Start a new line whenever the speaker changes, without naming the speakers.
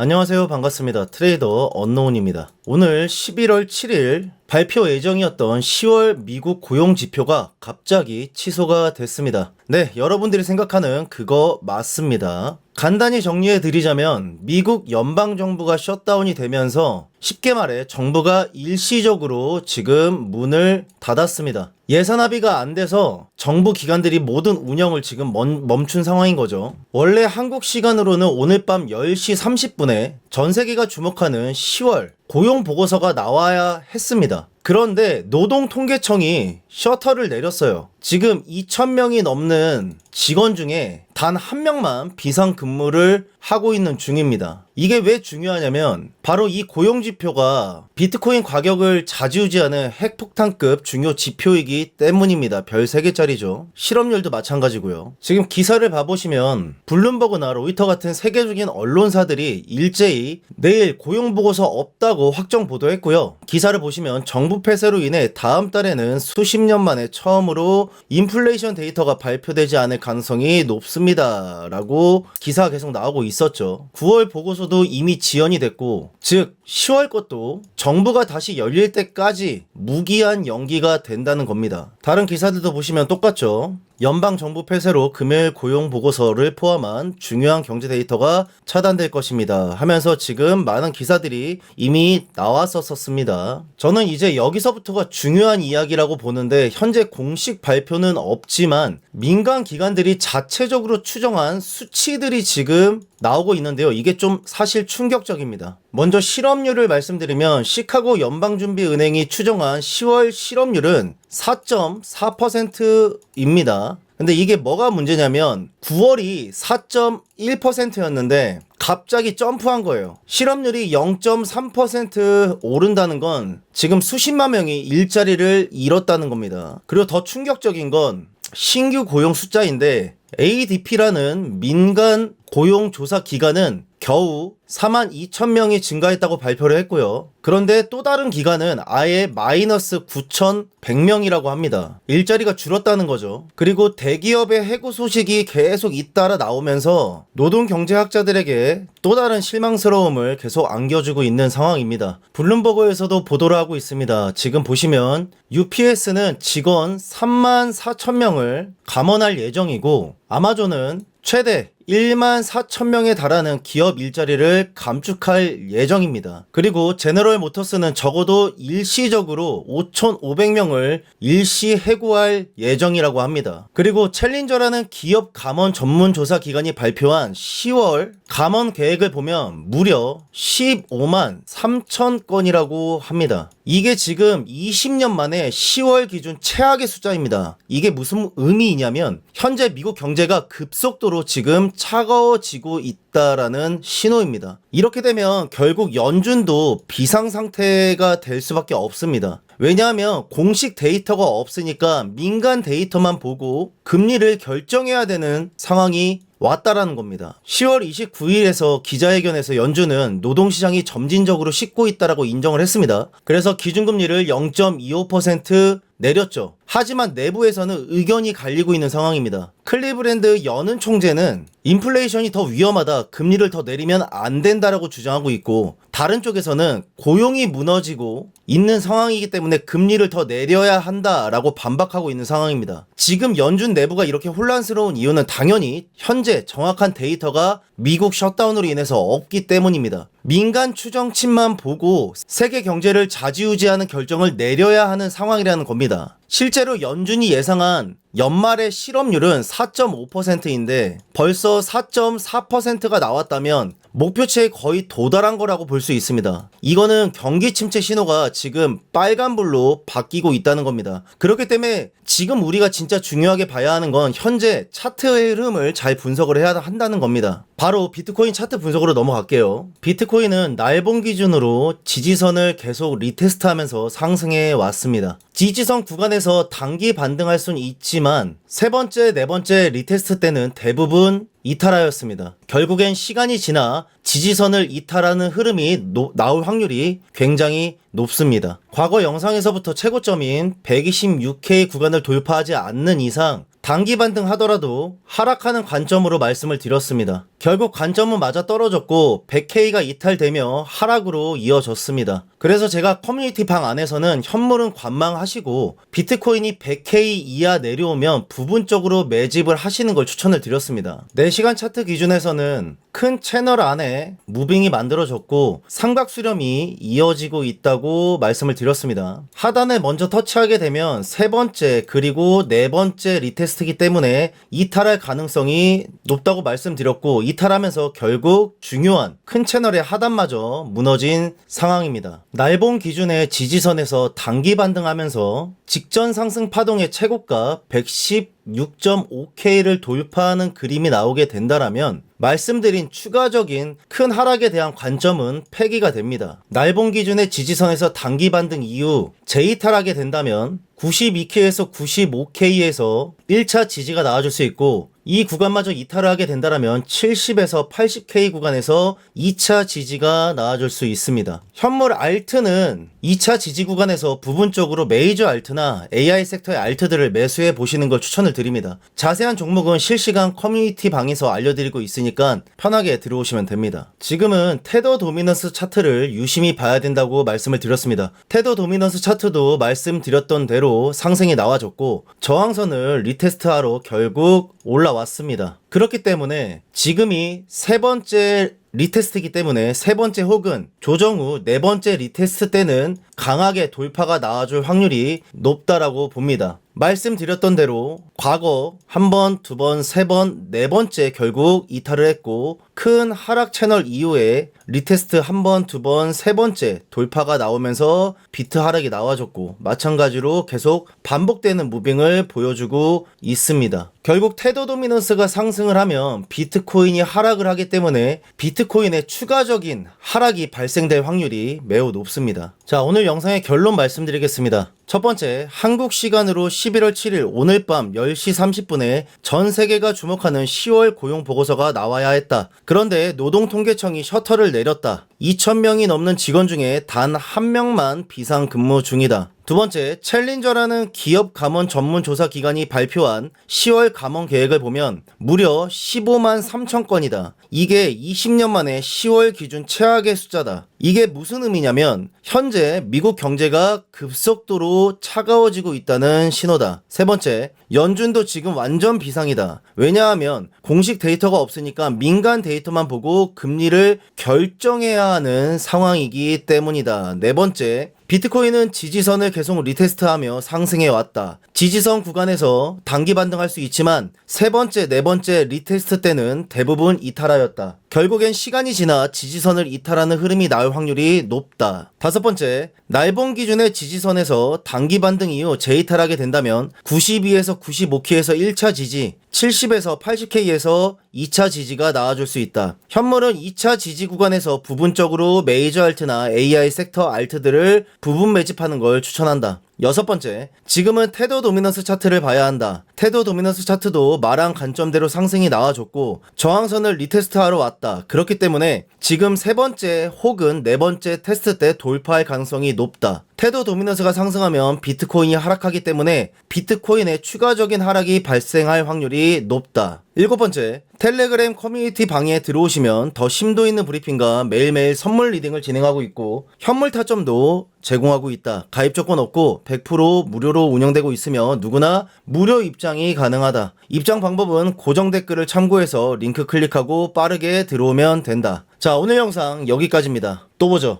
안녕하세요. 반갑습니다. 트레이더 언노운입니다. 오늘 11월 7일 발표 예정이었던 10월 미국 고용 지표가 갑자기 취소가 됐습니다. 네, 여러분들이 생각하는 그거 맞습니다. 간단히 정리해 드리자면 미국 연방 정부가 셧다운이 되면서 쉽게 말해 정부가 일시적으로 지금 문을 닫았습니다. 예산 합의가 안 돼서 정부 기관들이 모든 운영을 지금 멈, 멈춘 상황인 거죠. 원래 한국 시간으로는 오늘 밤 10시 30분에 전 세계가 주목하는 10월 고용 보고서가 나와야 했습니다. 그런데 노동통계청이 셔터를 내렸어요. 지금 2,000명이 넘는 직원 중에 단 한 명만 비상 근무를 하고 있는 중입니다. 이게 왜 중요하냐면 바로 이 고용 지표가 비트코인 가격을 좌지우지하는 핵폭탄급 중요 지표이기 때문입니다. 별 3개짜리죠. 실업률도 마찬가지고요. 지금 기사를 봐보시면 블룸버그나 로이터 같은 세계적인 언론사들이 일제히 내일 고용 보고서 없다고 확정 보도했고요. 기사를 보시면 정부 폐쇄로 인해 다음 달에는 수십 년 만에 처음으로 인플레이션 데이터가 발표되지 않을 가능성이 높습니다. 라고 기사가 계속 나오고 있었죠. 9월 보고서도 이미 지연이 됐고, 즉, 10월 것도 정부가 다시 열릴 때까지 무기한 연기가 된다는 겁니다. 다른 기사들도 보시면 똑같죠. 연방 정부 폐쇄로 금요일 고용 보고서를 포함한 중요한 경제 데이터가 차단될 것입니다. 하면서 지금 많은 기사들이 이미 나왔었습니다. 저는 이제 여기서부터가 중요한 이야기라고 보는데 현재 공식 발표는 없지만 민간 기관들이 자체적으로 추정한 수치들이 지금 나오고 있는데요. 이게 좀 사실 충격적입니다. 먼저 실업률을 말씀드리면 시카고 연방준비은행이 추정한 10월 실업률은 4.4%입니다. 근데 이게 뭐가 문제냐면 9월이 4.1%였는데 갑자기 점프한 거예요. 실업률이 0.3% 오른다는 건 지금 수십만 명이 일자리를 잃었다는 겁니다. 그리고 더 충격적인 건 신규 고용 숫자인데 ADP라는 민간 고용 조사 기관은 겨우 4만 2천 명이 증가했다고 발표를 했고요. 그런데 또 다른 기관은 아예 마이너스 9,100명이라고 합니다. 일자리가 줄었다는 거죠. 그리고 대기업의 해고 소식이 계속 잇따라 나오면서 노동 경제학자들에게 또 다른 실망스러움을 계속 안겨주고 있는 상황입니다. 블룸버그에서도 보도를 하고 있습니다. 지금 보시면 UPS는 직원 3만 4천 명을 감원할 예정이고 아마존은 최대 1만 4천 명에 달하는 기업 일자리를 감축할 예정입니다. 그리고 제너럴 모터스는 적어도 일시적으로 5,500명을 일시 해고할 예정이라고 합니다. 그리고 챌린저라는 기업 감원 전문 조사 기관이 발표한 10월 감원 계획을 보면 무려 15만 3천 건이라고 합니다. 이게 지금 20년 만에 10월 기준 최악의 숫자입니다. 이게 무슨 의미이냐면 현재 미국 경제가 급속도로 지금 차가워지고 있다라는 신호입니다. 이렇게 되면 결국 연준도 비상 상태가 될 수밖에 없습니다. 왜냐하면 공식 데이터가 없으니까 민간 데이터만 보고 금리를 결정해야 되는 상황이 왔다라는 겁니다. 10월 29일에서 기자회견에서 연준은 노동시장이 점진적으로 식고 있다라고 인정을 했습니다. 그래서 기준금리를 0.25% 내렸죠. 하지만 내부에서는 의견이 갈리고 있는 상황입니다. 클리브랜드 여는 총재는 인플레이션이 더 위험하다, 금리를 더 내리면 안 된다라고 주장하고 있고, 다른 쪽에서는 고용이 무너지고 있는 상황이기 때문에 금리를 더 내려야 한다라고 반박하고 있는 상황입니다. 지금 연준 내부가 이렇게 혼란스러운 이유는 당연히 현재 정확한 데이터가 미국 셧다운으로 인해서 없기 때문입니다. 민간 추정치만 보고 세계 경제를 좌지우지하는 결정을 내려야 하는 상황이라는 겁니다. 실제로 연준이 예상한 연말의 실업률은 4.5%인데 벌써 4.4%가 나왔다면 목표치에 거의 도달한 거라고 볼 수 있습니다. 이거는 경기 침체 신호가 지금 빨간불로 바뀌고 있다는 겁니다. 그렇기 때문에 지금 우리가 진짜 중요하게 봐야 하는 건 현재 차트의 흐름을 잘 분석을 해야 한다는 겁니다. 바로 비트코인 차트 분석으로 넘어갈게요. 비트코인은 날봉 기준으로 지지선을 계속 리테스트 하면서 상승해 왔습니다. 지지선 구간에서 단기 반등할 수는 있지만 세 번째, 네 번째 리테스트 때는 대부분 이탈하였습니다. 결국엔 시간이 지나 지지선을 이탈하는 흐름이 노, 나올 확률이 굉장히 높습니다. 과거 영상에서부터 최고점인 126K 구간을 돌파하지 않는 이상 단기 반등 하더라도 하락하는 관점으로 말씀을 드렸습니다. 결국 관점은 맞아 떨어졌고 100K가 이탈되며 하락으로 이어졌습니다. 그래서 제가 커뮤니티 방 안에서는 현물은 관망하시고 비트코인이 100K 이하 내려오면 부분적으로 매집을 하시는 걸 추천을 드렸습니다. 4시간 차트 기준에서는 큰 채널 안에 무빙이 만들어졌고 삼각 수렴이 이어지고 있다고 말씀을 드렸습니다. 하단에 먼저 터치하게 되면 세 번째 그리고 네 번째 리테스트 이기 때문에 이탈할 가능성이 높다고 말씀드렸고 이탈하면서 결국 중요한 큰 채널의 하단마저 무너진 상황입니다. 날봉 기준의 지지선에서 단기 반등하면서 직전 상승 파동의 최고가 116.5K를 돌파하는 그림이 나오게 된다라면 말씀드린 추가적인 큰 하락에 대한 관점은 폐기가 됩니다. 날봉 기준의 지지선에서 단기 반등 이후 재이탈하게 된다면 92K에서 95K에서 1차 지지가 나와줄 수 있고 이 구간마저 이탈을 하게 된다면 70에서 80K 구간에서 2차 지지가 나와줄 수 있습니다. 현물 알트는 2차 지지 구간에서 부분적으로 메이저 알트나 AI 섹터의 알트들을 매수해 보시는 걸 추천을 드립니다. 자세한 종목은 실시간 커뮤니티 방에서 알려드리고 있으니까 편하게 들어오시면 됩니다. 지금은 테더 도미넌스 차트를 유심히 봐야 된다고 말씀을 드렸습니다. 테더 도미넌스 차트도 말씀드렸던 대로 상승이 나와줬고 저항선을 리테스트하러 결국 올라왔습니다. 왔습니다. 그렇기 때문에 지금이 세 번째 리테스트이기 때문에 세 번째 혹은 조정 후 네 번째 리테스트 때는 강하게 돌파가 나와줄 확률이 높다라고 봅니다. 말씀드렸던 대로 과거 한 번, 두 번, 세 번, 네 번째 결국 이탈을 했고 큰 하락 채널 이후에 리테스트 한 번, 두 번, 세 번째 돌파가 나오면서 비트 하락이 나와줬고 마찬가지로 계속 반복되는 무빙을 보여주고 있습니다. 결국 테더 도미넌스가 상승 을 하면 비트코인이 하락을 하기 때문에 비트코인의 추가적인 하락이 발생될 확률이 매우 높습니다. 자, 오늘 영상의 결론 말씀드리겠습니다. 첫 번째, 한국 시간으로 11월 7일 오늘 밤 10시 30분에 전 세계가 주목하는 10월 고용 보고서가 나와야 했다. 그런데 노동통계청이 셔터를 내렸다. 2,000명이 넘는 직원 중에 단 한 명만 비상 근무 중이다. 두 번째, 챌린저라는 기업 감원 전문 조사 기관이 발표한 10월 감원 계획을 보면 무려 15만 3천 건이다. 이게 20년 만에 10월 기준 최악의 숫자다. 이게 무슨 의미냐면 현재 미국 경제가 급속도로 차가워지고 있다는 신호다. 세 번째, 연준도 지금 완전 비상이다. 왜냐하면 공식 데이터가 없으니까 민간 데이터만 보고 금리를 결정해야 하는 상황이기 때문이다. 네 번째, 비트코인은 지지선을 계속 리테스트하며 상승해 왔다. 지지선 구간에서 단기 반등할 수 있지만 세 번째, 네 번째 리테스트 때는 대부분 이탈하였다. 결국엔 시간이 지나 지지선을 이탈하는 흐름이 나올 확률이 높다. 다섯 번째, 날봉 기준의 지지선에서 단기 반등 이후 재이탈하게 된다면 92에서 95K에서 1차 지지, 70에서 80K에서 2차 지지가 나와줄 수 있다. 현물은 2차 지지 구간에서 부분적으로 메이저 알트나 AI 섹터 알트들을 부분 매집하는 걸 추천한다. 여섯 번째, 지금은 테더 도미넌스 차트를 봐야 한다. 테더 도미넌스 차트도 말한 관점대로 상승이 나와줬고 저항선을 리테스트하러 왔다. 그렇기 때문에 지금 세 번째 혹은 네 번째 테스트 때 돌파할 가능성이 높다. 테더 도미넌스가 상승하면 비트코인이 하락하기 때문에 비트코인의 추가적인 하락이 발생할 확률이 높다. 일곱 번째, 텔레그램 커뮤니티 방에 들어오시면 더 심도 있는 브리핑과 매일매일 선물 리딩을 진행하고 있고 현물 타점도 제공하고 있다. 가입 조건 없고 100% 무료로 운영되고 있으며 누구나 무료 입장이 가능하다. 입장 방법은 고정 댓글을 참고해서 링크 클릭하고 빠르게 들어오면 된다. 자, 오늘 영상 여기까지입니다. 또 보죠.